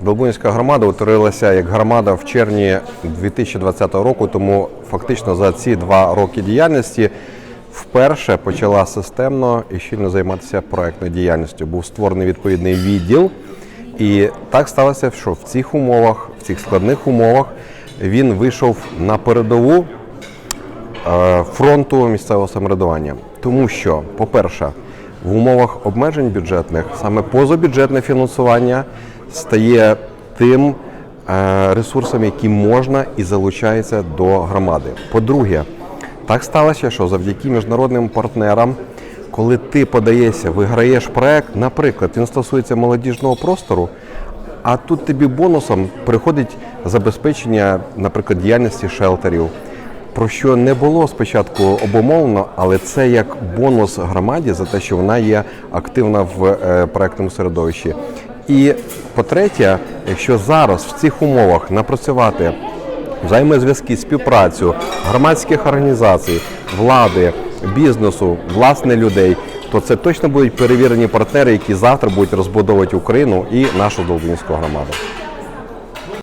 Долбунівська громада утворилася як громада в червні 2020 року, тому фактично за ці два роки діяльності вперше почала системно і щільно займатися проектною діяльністю. Був створений відповідний відділ, і так сталося, що в цих умовах, в цих складних умовах, він вийшов на передову е, фронту місцевого самоврядування. Тому що, по-перше, в умовах обмежень бюджетних саме позабюджетне фінансування стає тим е, ресурсом, який можна і залучається до громади. По-друге, так сталося, що завдяки міжнародним партнерам, коли ти подаєшся, виграєш проект, наприклад, він стосується молодіжного простору, а тут тобі бонусом приходить забезпечення, наприклад, діяльності шелтерів, про що не було спочатку обумовлено, але це як бонус громаді за те, що вона є активна в е, проектному середовищі. І по-третє, якщо зараз в цих умовах напрацювати взаємозв'язки, співпрацю громадських організацій, влади, бізнесу, власне людей, то це точно будуть перевірені партнери, які завтра будуть розбудовувати Україну і нашу Долбинську громаду.